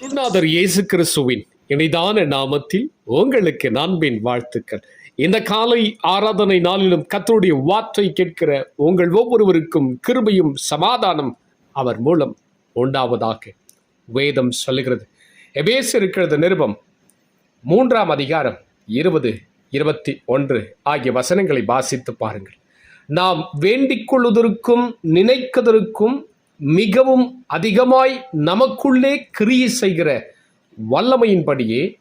குருநாதர் இயேசு கிறிஸ்துவின் இனிதான நாமத்தில் உங்களுக்கு அன்பின் வாழ்த்துக்கள். இந்த காலை ஆராதனை நாளிலும் கத்தருடைய வார்த்தை கேட்கிற உங்கள் ஒவ்வொருவருக்கும் கிருபையும் சமாதானம் அவர் மூலம் உண்டாவதாக வேதம் சொல்லுகிறது. எபேஸ் இருக்கிறது நிருபம். மூன்றாம் அதிகாரம் இருபது இருபத்தி ஒன்று ஆகிய வசனங்களை வாசித்து பாருங்கள். நாம் வேண்டிக் கொள்வதற்கும் நினைக்கதற்கும் மிகவும் அதிகமாய் நமக்குள்ளே கிரியை செய்கிற வல்லமையின்படியே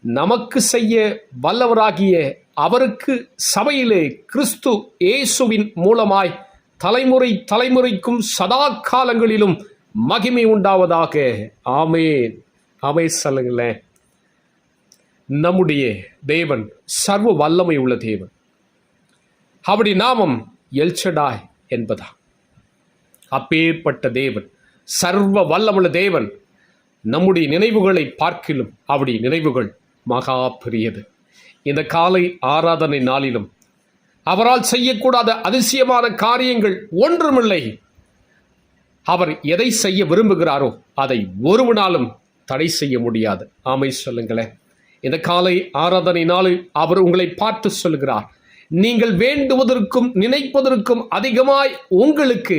நமக்கு செய்ய வல்லவராகிய அவருக்கு சபையிலே கிறிஸ்து இயேசுவின் மூலமாய் தலைமுறை தலைமுறைக்கும் சதா காலங்களிலும் மகிமை உண்டாவதாக. ஆமேன். அவை சொல்லுங்களேன் நம்முடைய தேவன் சர்வ வல்லமை உள்ள தேவன். அப்படி நாமம் எல்சடாய் என்பதா. அப்பேற்பட்ட தேவன் சர்வ வல்லமுள்ள தேவன். நம்முடைய நினைவுகளை பார்க்கிலும் அவருடைய நினைவுகள் மகா பெரியது. இந்த காலை ஆராதனை நாளிலும் அவரால் செய்யக்கூடாத அதிசயமான காரியங்கள் ஒன்றுமில்லை. அவர் எதை செய்ய விரும்புகிறாரோ அதை ஒருவனாலும் தடை செய்ய முடியாது. ஆமை சொல்லுங்களேன் இந்த காலை ஆராதனை நாளில் அவர் உங்களை பார்த்து சொல்கிறார் நீங்கள் வேண்டுவதற்கும் நினைப்பதற்கும் அதிகமாய் உங்களுக்கு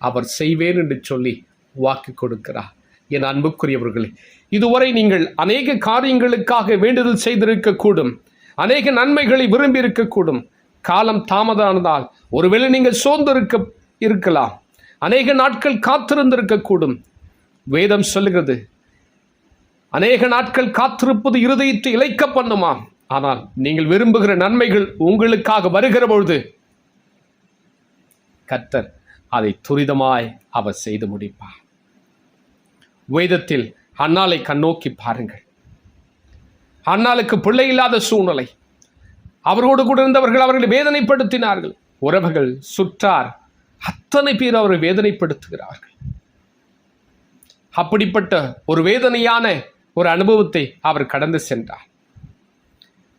அவர் செய்வேன் என்று சொல்லி வாக்கு கொடுக்கிறார். என் அன்புக்குரியவர்களே இதுவரை நீங்கள் அநேக காரியங்களுக்காக வேண்டுதல் செய்திருக்கக்கூடும். அநேக நன்மைகளை விரும்பி இருக்கக்கூடும் காலம் தாமதமானதால் ஒருவேளை நீங்கள் சோர்ந்திருக்க இருக்கலாம். அநேக நாட்கள் காத்திருந்திருக்கக்கூடும். வேதம் சொல்லுகிறது அநேக நாட்கள் காத்திருப்பது இருதயத்தை இழைக்க பண்ணுமாம் ஆனால் நீங்கள் விரும்புகிற நன்மைகள் உங்களுக்காக வருகிற பொழுது கர்த்தர் அதை துரிதமாய் அவர் செய்து முடிப்பார். வேதத்தில் அண்ணாலை கண்ணோக்கி பாருங்கள். அண்ணாளுக்கு பிள்ளை இல்லாத சூழ்நிலை. அவரோடு கூட இருந்தவர்கள் அவர்களை வேதனைப்படுத்தினார்கள். உறவுகள் சுற்றார். அத்தனை பேர் அவரை வேதனைப்படுத்துகிறார்கள். அப்படிப்பட்ட ஒரு வேதனையான ஒரு அனுபவத்தை அவர் கடந்து சென்றார்.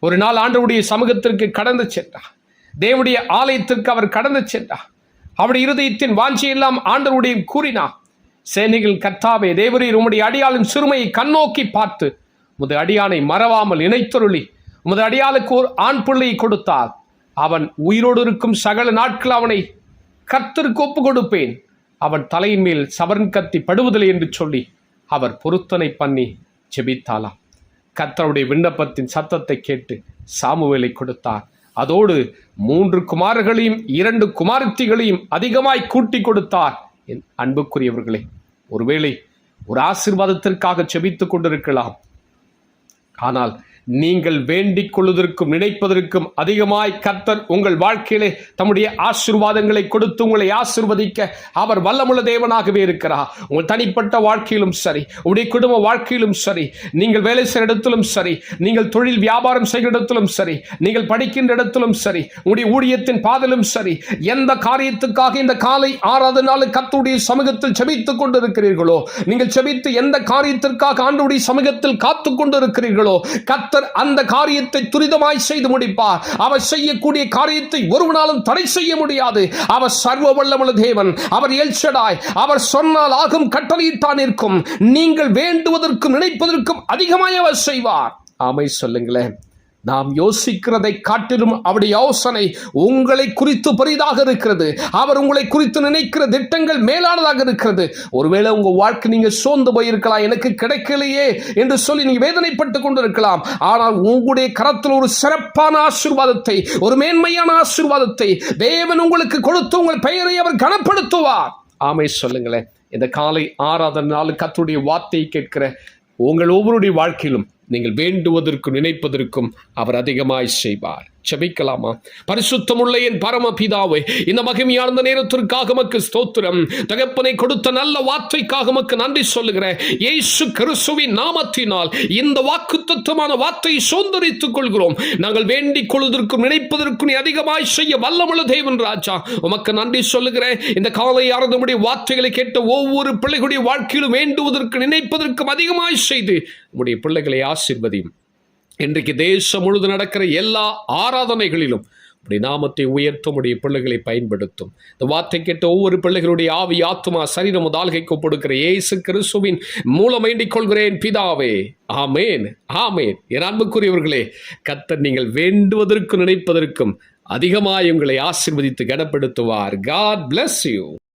ஒரு நாள் ஆண்டவுடைய சமூகத்திற்கு கடந்து சென்றார். தேவனுடைய ஆலயத்திற்கு அவர் கடந்து சென்றார். அவருடைய இருதயத்தின் வாஞ்சியெல்லாம் ஆண்டவருடைய கூறினார். சேனைகள் கர்த்தாவே தேவரீர் உம்முடைய அடியாளின் சிறுமையை கண்ணோக்கி பார்த்து உமது அடியானை மறவாமல் இணைத்தொருளி. உமது அடியாளுக்கு ஒரு ஆண் பிள்ளையை கொடுத்தார். அவன் உயிரோடு இருக்கும் சகல நாட்கள் அவனை கர்த்தருக்கு ஒப்பு கொடுப்பேன். அவன் தலையின் மேல் சவரன் கத்தி படுவதில்லை என்று சொல்லி அவர் பொருத்தனை பண்ணி ஜெபித்தாளாம் கத்தருடைய விண்ணப்பத்தின் சத்தத்தை கேட்டு சாமுவேலை கொடுத்தார். அதோடு மூன்று குமாரர்களையும் இரண்டு குமாரத்திகளையும் அதிகமாய் கூட்டி கொடுத்தார். என் அன்புக்குரியவர்களே ஒருவேளை ஒரு ஆசிர்வாதத்திற்காக செபித்துக் கொண்டிருக்கலாம். ஆனால் நீங்கள் வேண்டிக் கொள்வதற்கும் நினைப்பதற்கும் அதிகமாய் கர்த்தர் உங்கள் வாழ்க்கையிலே தம்முடைய ஆசீர்வாதங்களை கொடுத்து உங்களை ஆசீர்வதிக்க அவர் வல்லமுள்ள தேவனாகவே இருக்கிறார். உங்கள் தனிப்பட்ட வாழ்க்கையிலும் சரி உடைய குடும்ப வாழ்க்கையிலும் சரி நீங்கள் வேலை செய்கிற இடத்திலும் சரி நீங்கள் தொழில் வியாபாரம் செய்கிற இடத்திலும் சரி நீங்கள் படிக்கின்ற இடத்திலும் சரி உங்களுடைய ஊழியத்தின் பாதலும் சரி எந்த காரியத்துக்காக இந்த காலை ஆறாவது நாள் கத்துடைய சமூகத்தில் செபித்துக் கொண்டிருக்கிறீர்களோ நீங்கள் செபித்து எந்த காரியத்திற்காக ஆண்டுடைய சமூகத்தில் காத்து கொண்டிருக்கிறீர்களோ கர்த்தர் அந்த காரியத்தை துரிதமாய் செய்து முடிப்பார். அவர் செய்யக்கூடிய காரியத்தை ஒருவனாலும் தடை செய்ய முடியாது. அவர் சர்வ வல்லமுள்ள தேவன் அவர் எல்ஷடாய் அவர் சொன்னால் ஆகும் கட்டளையிட்டான் இருக்கும். நீங்கள் வேண்டுவதற்கும் நினைப்பதற்கும் அதிகமாய் அவர் செய்வார். ஆமை சொல்லுங்களேன். நாம் யோசிக்கிறதை காட்டிலும் அவருடைய யோசனை உங்களை குறித்து பெரிதாக இருக்கிறது. அவர் உங்களை குறித்து நினைக்கிற திட்டங்கள் மேலானதாக இருக்கிறது. ஒருவேளை உங்கள் வாழ்க்கை நீங்கள் சோர்ந்து போயிருக்கலாம் எனக்கு கிடைக்கலையே என்று சொல்லி நீங்கள் வேதனைப்பட்டு கொண்டிருக்கலாம். ஆனால் உங்களுடைய கரத்தில் ஒரு சிறப்பான ஆசீர்வாதத்தை ஒரு மேன்மையான ஆசீர்வாதத்தை தேவன் உங்களுக்கு கொடுத்து உங்கள் பெயரை அவர் கனப்படுத்துவார். ஆமை சொல்லுங்களேன். இந்த காலை ஆறாவது நாள் கத்துடைய வார்த்தையை கேட்கிற உங்கள் ஒவ்வொருடைய வாழ்க்கையிலும் நீங்கள் வேண்டுவதற்கும் நினைப்பதற்கும் அவர் அதிகமாய் செய்வார். ஜெபிக்கலாமா? பரிசுத்தமுள்ள என் பரமபிதாவே இந்த மகிமையான நேரத்திற்காக மக்கு ஸ்தோத்திரம். தகப்பனை கொடுத்த நல்ல வார்த்தைக்காக மக்கு நன்றி சொல்லுகிறேன். இயேசு கிறிஸ்துவின் நாமத்தினால் இந்த வாக்குத்தத்தமான வார்த்தையை சுதந்திரித்துக் கொள்கிறோம். நாங்கள் வேண்டிக் கொள்வதற்கும் நினைப்பதற்கும் நீ அதிகமாய் செய்ய வல்லமுள்ள தேவன் ராஜா. உமக்கு நன்றி சொல்லுகிறேன். இந்த காலை யாரதமுடைய வார்த்தைகளை கேட்ட ஒவ்வொரு பிள்ளைகளுடைய வாழ்க்கையிலும் வேண்டுவதற்கு நினைப்பதற்கும் அதிகமாய் செய்து உடைய பிள்ளைகளை ஆசிர்வதியும். இன்றைக்கு தேசம் முழுது நடக்கிற எல்லா ஆராதனைகளிலும் அப்படி நாமத்தை உயர்த்தும் உடைய பிள்ளைகளை பயன்படுத்தும். இந்த வார்த்தை கேட்ட ஒவ்வொரு பிள்ளைகளுடைய ஆவி ஆத்மா சரீரம் தாழ்கைக்கு கொடுக்கிற இயேசு கிறிஸ்துவின் மூலம் வேண்டிக் கொள்கிறேன் பிதாவே. ஆமேன் ஆமேன். என் அன்புக்குரியவர்களே கத்தர் நீங்கள் வேண்டுவதற்கும் நினைப்பதற்கும் அதிகமாய் உங்களை ஆசிர்வதித்து கனப்படுத்துவார். God bless you